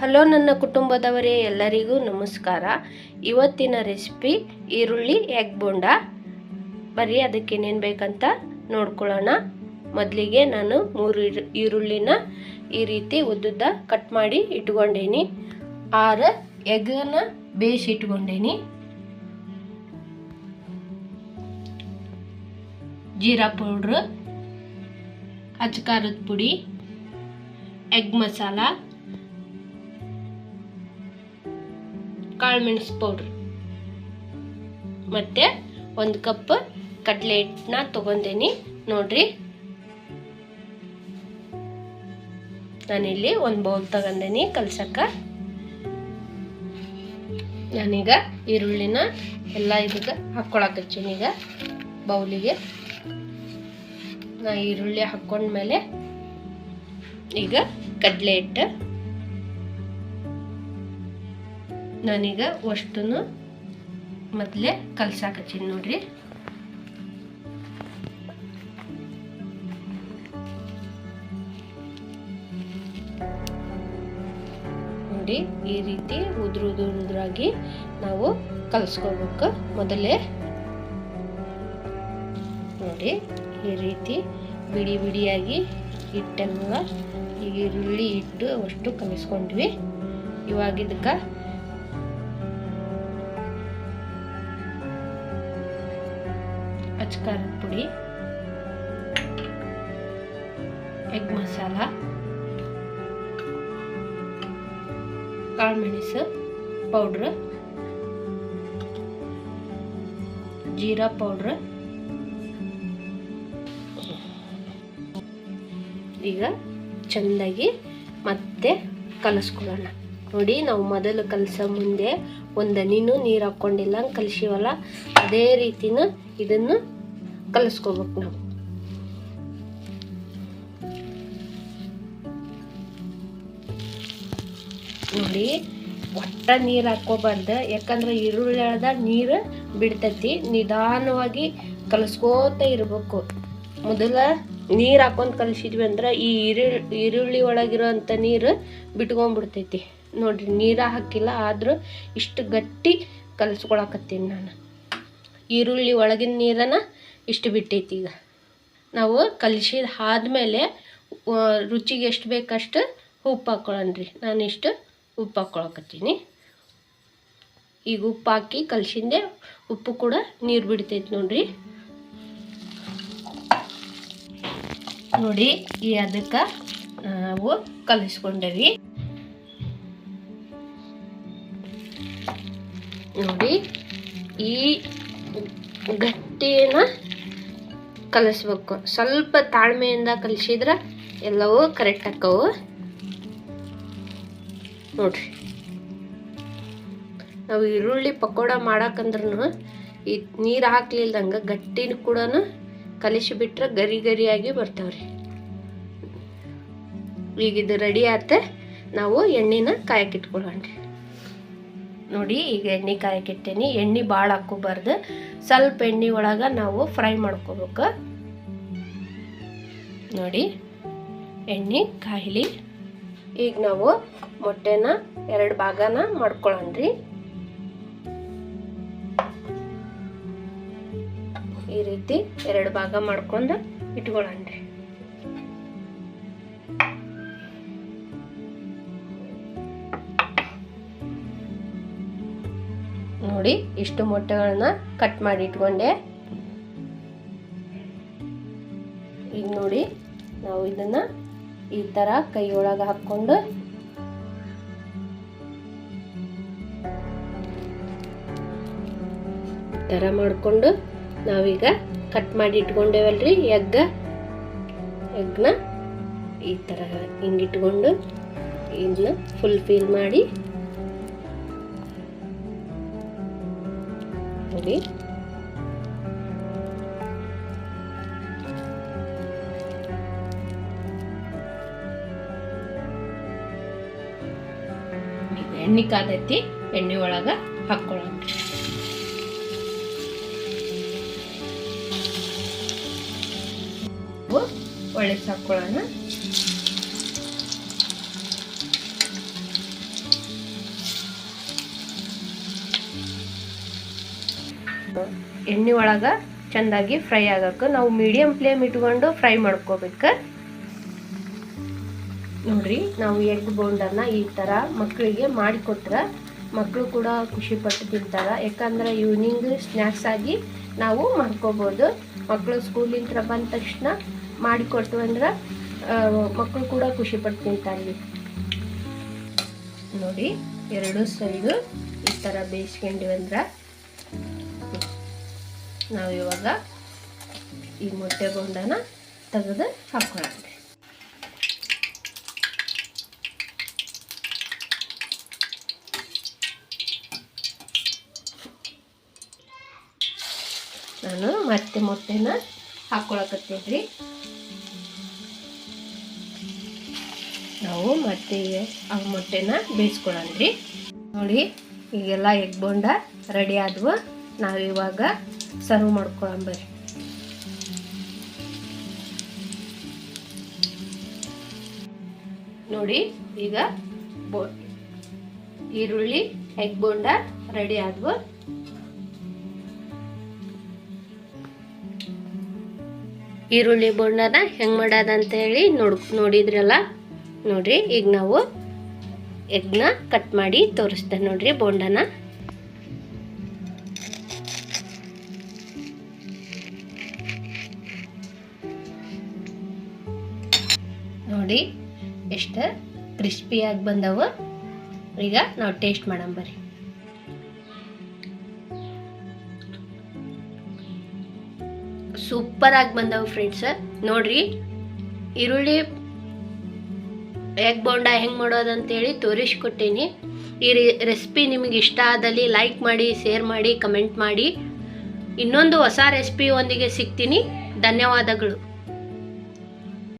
Hello ನನ್ನ ಕುಟುಂಬದವರೇ ಎಲ್ಲರಿಗೂ ನಮಸ್ಕಾರ. ಇವತ್ತಿನ ರೆಸಿಪಿ ಈರುಳ್ಳಿ ಎಗ್ ಬೋಂಡ. ಬರೀ ಅದಕ್ಕೆ ಏನೇನು ಬೇಕಂತ ನೋಡ್ಕೊಳ್ಳೋಣ. ಮೊದಲಿಗೆ ನಾನು ಮೂರು ಈರು- ಈರುಳ್ಳಿನ ಈ ರೀತಿ ಉದ್ದುದ್ದ ಕಟ್ ಮಾಡಿ ಇಟ್ಕೊಂಡೇನಿ. ಆರು ಎಗ್ನ ಬೇಯಿಸಿ ಇಟ್ಕೊಂಡೇನಿ. ಜೀರಾ ಪೌಡ್ರು ಅಚ್ಕಾರದ ಪುಡಿ, ಎಗ್ ಮಸಾಲ ಕಾಳುಮೆಣಸು ಪೌಡ್ರ್ ಮತ್ತು ಒಂದು ಕಪ್ ಕಡಲೆ ಹಿಟ್ಟನ್ನ ತೊಗೊಂಡೇನಿ. ನೋಡ್ರಿ. ನಾನಿಲ್ಲಿ ಒಂದು ಬೌಲ್ ತಗೊಂಡೇನಿ ಕಲ್ಸಕ್ಕ. ನಾನೀಗ ಈರುಳ್ಳಿನ ಎಲ್ಲ ಇದಕ್ಕೆ ಹಾಕ್ಕೊಳಕತ್ತೀನಿ ಈಗ ಬೌಲಿಗೆ. ನಾ ಈರುಳ್ಳಿ ಹಾಕ್ಕೊಂಡ್ಮೇಲೆ ಈಗ ಕಡಲೆ ಹಿಟ್ಟು ನಾನೀಗ ಅಷ್ಟು ಮೊದಲೇ ಕಲ್ಸಾಕತ್ತೀನಿ ನೋಡ್ರಿ. ನೋಡಿ, ಈ ರೀತಿ ಉದುರು ನಾವು ಕಲ್ಸ್ಕೋಬೇಕು ಮೊದಲೇ. ನೋಡಿ, ಈ ರೀತಿ ಬಿಡಿ ಬಿಡಿಯಾಗಿ ಹಿಟ್ಟೆಲ್ಲ ಈಗ ಈರುಳ್ಳಿ ಇಟ್ಟು ಅಷ್ಟು ಕಲಿಸ್ಕೊಂಡ್ವಿ. ಇವಾಗ ಅಚ್ಕಾರದ ಪುಡಿ ಎಗ್ ಮಸಾಲ ಕಾಳುಮೆಣಸು ಪೌಡ್ರ್ ಜೀರಾ ಪೌಡ್ರ್ ಈಗ ಚೆಂದಾಗಿ ಮತ್ತೆ ಕಲಿಸ್ಕೊಳ್ಳೋಣ. ನೋಡಿ, ನಾವು ಮೊದಲು ಕಲಸೋ ಮುಂದೆ ಒಂದು ಹನಿನೂ ನೀರು ಹಾಕ್ಕೊಂಡಿಲ್ಲ ಕಲಿಸಿವಲ್ಲ? ಅದೇ ರೀತಿನೂ ಇದನ್ನು ಕಲಿಸ್ಕೋಬೇಕು ನಾವು. ನೋಡಿ, ಒಟ್ಟ ನೀರು ಹಾಕ್ಕೋಬಾರ್ದು. ಯಾಕಂದ್ರೆ ಈರುಳ್ಳಿ ಎಳ್ದ ನೀರು ಬಿಡ್ತೈತಿ. ನಿಧಾನವಾಗಿ ಕಲಿಸ್ಕೋತ ಇರಬೇಕು. ಮೊದಲ ನೀರು ಹಾಕೊಂಡು ಕಲಿಸಿದ್ವಿ ಅಂದ್ರೆ ಈ ಈರುಳ್ಳಿ ಈರುಳ್ಳಿ ಒಳಗಿರೋಂಥ ನೀರು ಬಿಟ್ಕೊಂಡ್ಬಿಡ್ತೈತಿ. ನೋಡ್ರಿ, ನೀರ ಹಾಕಿಲ್ಲ ಆದರೂ ಇಷ್ಟು ಗಟ್ಟಿ ಕಲಿಸ್ಕೊಳಕತ್ತೀನಿ ನಾನು. ಈರುಳ್ಳಿ ಒಳಗಿನ ನೀರನ್ನ ಇಷ್ಟು ಬಿಟ್ಟೈತಿ ಈಗ. ನಾವು ಕಲಿಸಿದ ಆದಮೇಲೆ ರುಚಿಗೆ ಎಷ್ಟು ಬೇಕಷ್ಟು ಉಪ್ಪು ಹಾಕ್ಕೊಳ್ಳೋಣ್ರಿ ನಾನು ಇಷ್ಟು ಉಪ್ಪು ಹಾಕ್ಕೊಳಕತ್ತೀನಿ ಈಗ ಉಪ್ಪು ಹಾಕಿ ಕಲಸಿಂದೆ ಉಪ್ಪು ಕೂಡ ನೀರು ಬಿಡ್ತೈತಿ ನೋಡ್ರಿ. ನೋಡಿ, ಈ ಅದಕ್ಕೆ ನಾವು ಕಲಿಸ್ಕೊಂಡೇವಿ. ನೋಡಿ, ಈ ಗಟ್ಟಿನ ಕಲಿಸ್ಬೇಕು. ಸ್ವಲ್ಪ ತಾಳ್ಮೆಯಿಂದ ಕಲಿಸಿದ್ರೆ ಎಲ್ಲವೂ ಕರೆಕ್ಟ್ ಆಕ್ಕವು ನೋಡ್ರಿ. ನಾವು ಈರುಳ್ಳಿ ಪಕೋಡ ಮಾಡಕ್ಕಂದ್ರೂ ಈ ನೀರು ಹಾಕ್ಲಿಲ್ದಂಗೆ ಗಟ್ಟಿನ ಕೂಡ ಕಲಿಸಿಬಿಟ್ರೆ ಗರಿ ಗರಿಯಾಗಿ ಬರ್ತಾವ್ರಿ. ಈಗ ಇದು ರೆಡಿ ಆತ. ನಾವು ಎಣ್ಣೆನ ಕಾಯಕ್ಕಿಟ್ಕೊಳ್ಳೋಣ್ರಿ ನೋಡಿ, ಈಗ ಎಣ್ಣೆ ಕಾಯಕ್ಕಿಟ್ಟೇನಿ. ಎಣ್ಣೆ ಭಾಳ ಹಾಕೋಬಾರ್ದು ಸ್ವಲ್ಪ ಎಣ್ಣೆ ಒಳಗೆ ನಾವು ಫ್ರೈ ಮಾಡ್ಕೋಬೇಕು. ನೋಡಿ, ಎಣ್ಣೆ ಕಾಯಿಲಿ. ಈಗ ನಾವು ಮೊಟ್ಟೆನ ಎರಡು ಭಾಗನ ಮಾಡ್ಕೊಳ್ಳೋಣ್ರಿ ಈ ರೀತಿ ಎರಡು ಭಾಗ ಮಾಡ್ಕೊಂಡು ಇಟ್ಕೊಳ್ಳೋಣ್ರಿ ನೋಡಿ ಇಷ್ಟು ಮೊಟ್ಟೆಗಳನ್ನ ಕಟ್ ಮಾಡಿ ಇಟ್ಕೊಂಡೆ. ಈಗ ನೋಡಿ ನಾವು ಇದನ್ನ ಈ ತರ ಕೈಯೊಳಗೆ ಹಾಕೊಂಡು ಥರ ಮಾಡಿಕೊಂಡು ನಾವೀಗ ಕಟ್ ಮಾಡಿ ಇಟ್ಕೊಂಡೇವಲ್ರಿ ಎಗ್ಗ. ಎಗ್ನ ಈ ಥರ ಹಿಂಗಿಟ್ಕೊಂಡು ಇದನ್ನ ಫುಲ್ ಫಿಲ್ ಮಾಡಿ ನೋಡಿ. ಎಣ್ಣೆ ಕಾದೈತಿ ಎಣ್ಣೆ ಒಳಗ ಹಾಕ್ಕೊಳ್ಳೋಣ ಒಳ್ಳೆ ಹಾಕ್ಕೊಳ್ಳೋಣ ಎಣ್ಣೆ ಒಳಗೆ ಚೆಂದಾಗಿ ಫ್ರೈ ಆಗಕ್ಕೆ ನಾವು ಮೀಡಿಯಂ ಫ್ಲೇಮ್ ಇಟ್ಕೊಂಡು ಫ್ರೈ ಮಾಡ್ಕೋಬೇಕು. ನೋಡ್ರಿ, ನಾವು ಎಗ್ ಬೌಂಡರ್ನ ಈ ಥರ ಮಕ್ಕಳಿಗೆ ಮಾಡಿಕೊಟ್ರೆ ಮಕ್ಕಳು ಕೂಡ ಖುಷಿ ಪಟ್ಟು ತಿಂತಾರೆ. ಯಾಕಂದ್ರೆ ಈವ್ನಿಂಗ್ ಸ್ನ್ಯಾಕ್ಸ್ ಆಗಿ ನಾವು ಮಾಡ್ಕೋಬೋದು. ಮಕ್ಕಳು ಸ್ಕೂಲಿಂದ ಬಂದ ತಕ್ಷಣ ಮಾಡಿಕೊಟ್ಟು ಅಂದ್ರೆ ಮಕ್ಕಳು ಕೂಡ ಖುಷಿ ಪಟ್ಟು ತಿಂತಾರೆ ನೋಡಿ, ಎರಡು ಸೈಡು ಈ ಥರ ಬೇಯಿಸ್ಕೊಂಡಿವಿ ಅಂದ್ರೆ ನಾವು ಇವಾಗ ಈ ಮೊಟ್ಟೆ ಬೋಂಡನ ತೆಗೆದು ಹಾಕೊಳ್ಳೋಣ. ನಾನು ಮತ್ತೆ ಮೊಟ್ಟೆನ ಹಾಕೊಳಕತ್ತೀನಿ ನಾವು ಮತ್ತೆ ಆ ಮೊಟ್ಟೆನ ಬೇಯಿಸ್ಕೊಳ್ಳೋಣ್ರಿ ನೋಡಿ, ಈಗೆಲ್ಲ ಎಗ್ ಬೋಂಡ ರೆಡಿ ಆದ್ವು. ನಾವು ಇವಾಗ ಸರ್ವ್ ಮಾಡ್ಕೊಳಂಬರಿ ನೋಡಿ, ಈಗ ಬೋ ಈರುಳ್ಳಿ ಎಗ್ ಬೋಂಡ ರೆಡಿ ಆದ್ವು. ಈರುಳ್ಳಿ ಬೋಂಡನ ಹೆಂಗೆ ಮಾಡೋದಂತ ಹೇಳಿ ನೋಡ್ ನೋಡಿದ್ರಲ್ಲ? ನೋಡ್ರಿ, ಈಗ ನಾವು ಎಗ್ನ ಕಟ್ ಮಾಡಿ ತೋರಿಸ್ತೇವೆ ನೋಡ್ರಿ ಬೋಂಡನ ನೋಡಿ. ಎಷ್ಟು ಕ್ರಿಸ್ಪಿಯಾಗಿ ಬಂದವು. ಈಗ ನಾವು ಟೇಸ್ಟ್ ಮಾಡೋಣ ಬರ್ರಿ. ಸೂಪರ್ ಆಗಿ ಬಂದವು ಫ್ರೆಂಡ್ಸ್ ನೋಡ್ರಿ, ಈರುಳ್ಳಿ ಎಗ್ ಬೋಂಡ ಹೆಂಗೆ ಮಾಡೋದಂತೇಳಿ ತೋರಿಸ್ಕೊಟ್ಟೀನಿ. ಈ ರೆಸಿಪಿ ನಿಮಗೆ ಇಷ್ಟ ಆದಲ್ಲಿ ಲೈಕ್ ಮಾಡಿ ಶೇರ್ ಮಾಡಿ ಕಮೆಂಟ್ ಮಾಡಿ. ಇನ್ನೊಂದು ಹೊಸ ರೆಸಿಪಿ ಒಂದಿಗೆ ಸಿಗ್ತೀನಿ. ಧನ್ಯವಾದಗಳು.